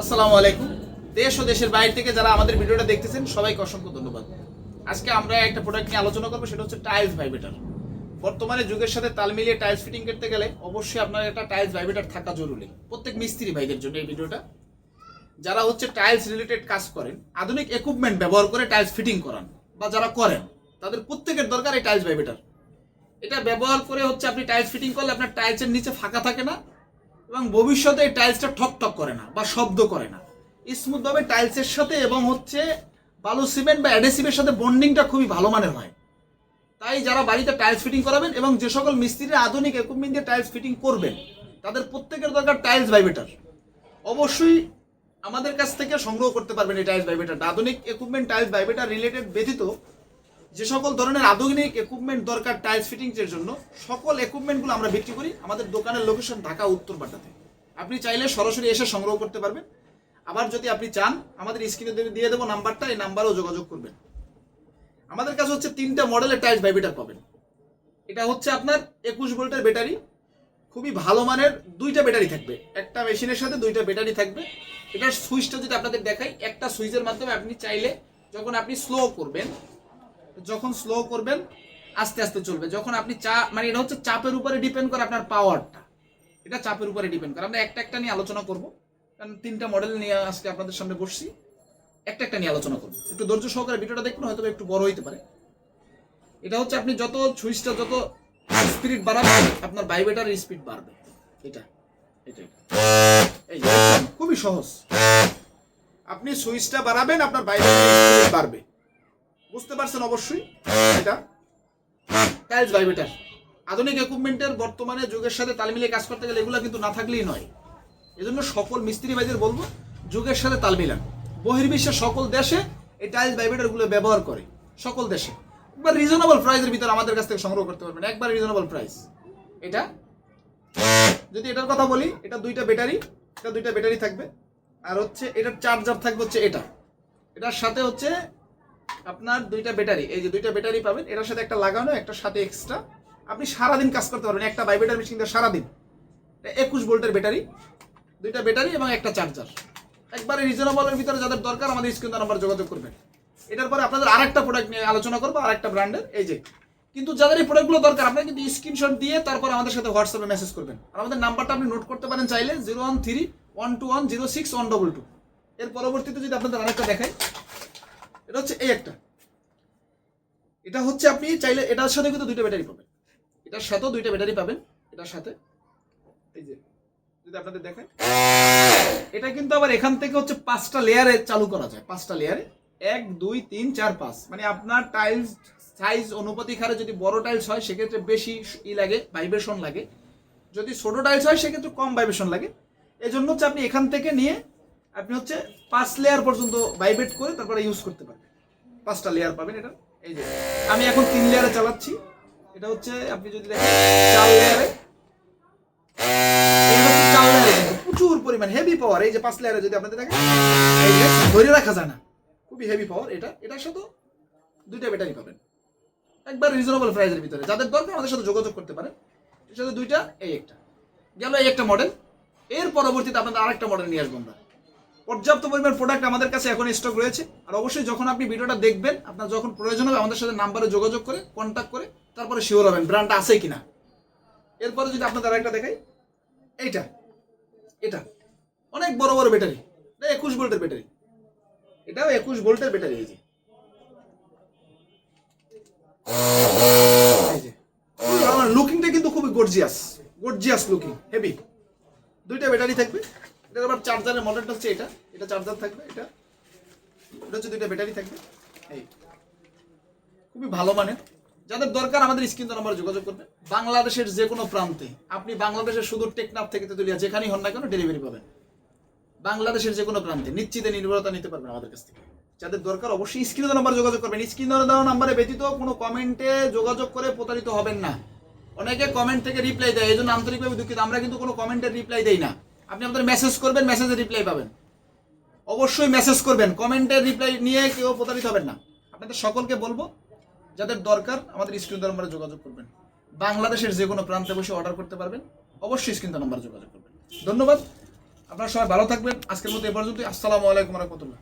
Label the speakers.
Speaker 1: আসসালামু আলাইকুম। দেশ ও দেশের বাইরে থেকে যারা আমাদের ভিডিওটা দেখতেছেন, সবাইকে অসংখ্য ধন্যবাদ। আজকে আমরা একটা প্রোডাক্ট নিয়ে আলোচনা করব, সেটা হচ্ছে টাইলস ভাইবেটার বর্তমানে যুগের সাথে তাল মিলিয়ে টাইলস ফিটিং করতে গেলে অবশ্যই আপনার একটা টাইলস ভাইবেটার থাকা জরুরি। প্রত্যেক মিস্ত্রি ভাইদের জন্য এই ভিডিওটা। যারা হচ্ছে টাইলস রিলেটেড কাজ করেন, আধুনিক ইকুইপমেন্ট ব্যবহার করে টাইলস ফিটিং করান, বা যারা করেন, তাদের প্রত্যেকের দরকার এই টাইলস ভাইবেটার এটা ব্যবহার করে হচ্ছে আপনি টাইলস ফিটিং করলে আপনার টাইলসের নিচে ফাঁকা থাকে না এবং ভবিষ্যতে এই টাইলসটা ঠক ঠক করে না বা শব্দ করে না। স্মুথ ভাবে টাইলসের সাথে এবং হচ্ছে বালু সিমেন্ট বা অ্যাডেসিভের সাথে বন্ডিংটা খুবই ভালো মানের হয়। তাই যারা বাড়িতে টাইলস ফিটিং করাবেন এবং যে সকল মিস্ত্রিরা আধুনিক ইকুইপমেন্ট দিয়ে টাইলস ফিটিং করবেন, তাদের প্রত্যেকের দরকার টাইলস ভাইবেটার অবশ্যই আমাদের কাছ থেকে সংগ্রহ করতে পারবেন এই টাইলস ভাইবেটারটা আধুনিক ইকুইপমেন্ট টাইলস ভাইবেটার রিলেটেড ব্যতীত যে সকল ধরনের আধুনিক ইকুইপমেন্ট দরকার টাইলস ফিটিংস এর জন্য, সকল ইকুইপমেন্টগুলো আমরা বিক্রি করি আমাদের দোকানের লোকেশন ঢাকা, উত্তর বাড্ডাতে আপনি চাইলে সরাসরি এসে সংগ্রহ করতে পারবেন। আবার যদি আপনি চান, আমাদের স্ক্রিনে দিয়ে দেবো নাম্বারটা, এই নাম্বারেও যোগাযোগ করবেন। আমাদের কাছে হচ্ছে তিনটা মডেলের টাইলস ভাইবেটার পাবেন। এটা হচ্ছে আপনার একুশ ভোল্টের ব্যাটারি। খুবই ভালো মানের দুইটা ব্যাটারি থাকবে। একটা মেশিনের সাথে দুইটা ব্যাটারি থাকবে। এটার সুইচটা যদি আপনাদের দেখাই, একটা সুইচের মাধ্যমে আপনি চাইলে যখন আপনি স্লো করবেন যখন স্লো করবেন, আস্তে আস্তে চলবে। যখন আপনি চা মানে এটা হচ্ছে চাপের উপরে ডিপেন্ড করে আপনার পাওয়ারটা এটা চাপের উপরে ডিপেন্ড করে। আমরা একটা একটা নিয়ে আলোচনা করব। কারণ তিনটা মডেল নিয়ে আজকে আপনাদের সামনে বসছি। একটা একটা নিয়ে আলোচনা করব। একটু ধৈর্য সহকারে ভিডিওটা দেখুন, হয়তো একটু বড় হইতে পারে। এটা হচ্ছে আপনি যত সুইচটা, যত স্পিড বাড়াবেন, আপনার ভাইব্রেটারের স্পিড বাড়বে। এটা এটা। এই খুবই সহজ। আপনি সুইচটা বাড়াবেন, আপনার ভাইব্রেটারের স্পিড বাড়বে। বুঝতে পারছেন অবশ্যই? এটা? টাইলস ভাইব্রেটার আধুনিক ইকুইপমেন্টের বর্তমানে যুগের সাথে তাল মিলিয়ে কাজ করতে গেলে এগুলো কিন্তু না থাকলেই নয়। এজন্য সকল মিস্ত্রি ভাইদের বলব, যুগের সাথে তাল মিলান। বহির্বিশ্বের সকল দেশে এই টাইলস ভাইব্রেটারগুলো ব্যবহার করে, সকল দেশে। একবার রিজনেবল প্রাইসের ভিতরে আমাদের কাছ থেকে সংগ্রহ করতে পারবেন, একবার রিজনেবল প্রাইস এটা? যদি এটার কথা বলি, এটা দুইটা ব্যাটারি এটা দুইটা ব্যাটারি থাকবে। আর হচ্ছে এটার চার্জার থাকবে হচ্ছে এটা। এটার সাথে হচ্ছে আপনার দুইটা ব্যাটারি এই যে দুইটা ব্যাটারি পাবেন, এটার সাথে একটা লাগানো, একটা সাথে এক্সট্রা আপনি সারাদিন কাজ করতে পারবেন, একটা বাইব্রেটার মেশিন দিয়ে সারাদিন। একুশ ভোল্টের ব্যাটারি দুইটা ব্যাটারি এবং একটা চার্জার একবারে রিজনেবলের ভিতরে যাদের দরকার, আমাদের স্ক্রিন নাম্বার যোগাযোগ করবেন। এটার পরে আপনাদের আরেকটা প্রোডাক্ট নিয়ে আলোচনা করব, আরেকটা ব্র্যান্ডের এই যে। কিন্তু যাদের এই প্রোডাক্টগুলো দরকার, আপনারা কিন্তু স্ক্রিনশট দিয়ে তারপর আমাদের সাথে হোয়াটসঅ্যাপে মেসেজ করবেন। আর আমাদের নাম্বারটা আপনি নোট করতে পারেন চাইলে zero one three one two one zero six one double two এর পরবর্তীতে যদি আপনাদের আরেকটা দেখাই এটা হচ্ছে এই একটা। এটা হচ্ছে আপনি চাইলে এটার সাথে কিন্তু দুইটা ব্যাটারি পাবেন। এটার সাথেও দুইটা ব্যাটারি পাবেন, এটার সাথে। এই যে, যদি আপনাদের দেখায় এটা কিন্তু আবার এখান থেকে হচ্ছে পাঁচটা লেয়ারে চালু করা যায়। পাঁচটা লেয়ারে এক, দুই, তিন, চার, পাঁচ। মানে আপনার টাইলস সাইজ অনুপাতিক হারে যদি বড় টাইলস হয়, সেক্ষেত্রে বেশি ই লাগে ভাইব্রেশন লাগে। যদি ছোট টাইলস হয়, সেক্ষেত্রে কম ভাইব্রেশন লাগে। এই জন্য হচ্ছে আপনি এখান থেকে নিয়ে আপনি হচ্ছে পাঁচ লেয়ার পর্যন্ত ভাইব্রেট করে তারপরে ইউজ করতে পারবেন। পাঁচটা লেয়ার পাবেন এটা। এই যে, আমি এখন তিন লেয়ারে চালাচ্ছি। এটা হচ্ছে আপনি যদি দেখেন, চার লেয়ারে চার লেয়ারে প্রচুর পরিমাণ হেভি পাওয়ার এই যে পাঁচ লেয়ারে যদি আপনাদের দেখেন ধরে রাখা যায় না। খুবই হেভি পাওয়ার এটা। এটার সাথে দুইটা ব্যাটারি পাবেন। একবার রিজনেবল প্রাইসের ভিতরে। যাদের দরকার, আমাদের সাথে যোগাযোগ করতে পারেন। এর সাথে দুইটা, এই একটা। গেল এই একটা মডেল এর পরবর্তীতে আপনাদের আরেকটা মডেল নিয়ে আসব আমরা। পর্যাপ্ত পরিমাণ প্রোডাক্ট আমাদের কাছে এখন স্টক রয়েছে। আর অবশ্যই যখন আপনি ভিডিওটা দেখবেন, আপনার যখন প্রয়োজন হবে, আমাদের সাথে নাম্বারে যোগাযোগ করে কন্ট্যাক্ট করে, তারপরে শিওর হবেন ব্র্যান্ডটা আছে কিনা। এরপরে যদি আপনাদের আরেকটা দেখাই, এইটা, এটা, অনেক বড় বড় ব্যাটারি এটা একুশ ভোল্টের ব্যাটারি এটাও একুশ ভোল্টের ব্যাটারি এই যে। লুকিংটা কিন্তু খুবই গর্জিয়াস গর্জিয়াস লুকিং হেভি দুইটা ব্যাটারি থাকবে। এটা আবার চার্জারের মডেলটা হচ্ছে এটা। এটা চার্জার থাকবে, এটা। এটা হচ্ছে দুইটা ব্যাটারি থাকবে। এই। খুবই ভালো মানের। যাদের দরকার আমাদের স্ক্রিন নাম্বার যোগাযোগ করবে। বাংলাদেশের যে কোনো প্রান্তে আপনি বাংলাদেশের সুদূর টেকনাফ থেকে তেতুলিয়া যেখানেই হন না কেন ডেলিভারি পাবেন। বাংলাদেশের যে কোনো প্রান্তে নিশ্চিতে নির্ভরতা নিতে পারবেন আমাদের কাছ থেকে। যাদের দরকার অবশ্যই স্ক্রিনে নাম্বার যোগাযোগ করবেন। স্ক্রিনে দেওয়া নাম্বারে ব্যতীত কোনো কমেন্টে যোগাযোগ করে প্রতারিত হবেন না। অনেকে কমেন্ট থেকে রিপ্লাই দেয় এই জন্য আন্তরিকভাবে দুঃখিত। আমরা কিন্তু কোনো কমেন্টের রিপ্লাই দেই না। আপনি আমাদের মেসেজ করবেন মেসেজে রিপ্লাই পাবেন। অবশ্যই মেসেজ করবেন। কমেন্টের রিপ্লাই নিয়ে কেউ প্রতারিত হবেন না। আপনাদের সকলকে বলব, যাদের দরকার, আমাদের স্ক্রিন নম্বরে যোগাযোগ করবেন। বাংলাদেশের যে কোনো প্রান্তে বসে অর্ডার করতে পারবেন। অবশ্যই স্ক্রিন নম্বরে যোগাযোগ করবেন। ধন্যবাদ। আপনারা সবাই ভালো থাকবেন। আজকের মতো এ পর্যন্তই। আসসালামু আলাইকুম রহমতুল্লাহ।